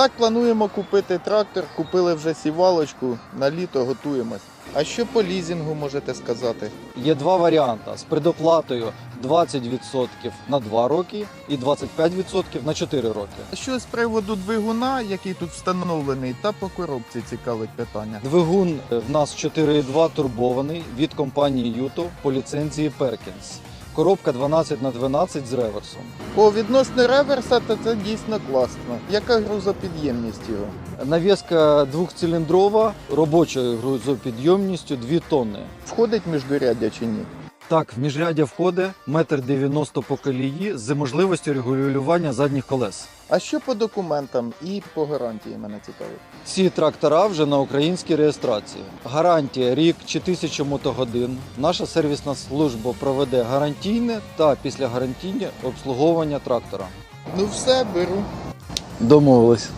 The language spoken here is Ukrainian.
Так, плануємо купити трактор, купили вже сівалочку, на літо готуємось. А що по лізінгу можете сказати? Є два варіанти з предоплатою 20% на 2 роки і 25% на 4 роки. А Що з приводу двигуна, який тут встановлений, та по коробці цікавить питання. Двигун е, в нас 4.2 турбований від компанії Юто по ліцензії Perkins. Коробка 12 на 12 з реверсом. По відносно реверса, то це дійсно класно. Яка грузопідємність його? Навіска двохциліндрова робочою грузопідйомністю 2 тонни. Входить міждуряддя чи ні? Так, в міжряддя входить метр 90 по колії з можливістю регулювання задніх колес. А що по документам і по гарантії мене цікавить? Ці трактора вже на українській реєстрації. Гарантія рік чи тисячу мотогодин. Наша сервісна служба проведе гарантійне та післягарантійне обслуговування трактора. Ну все, беру. Домовились.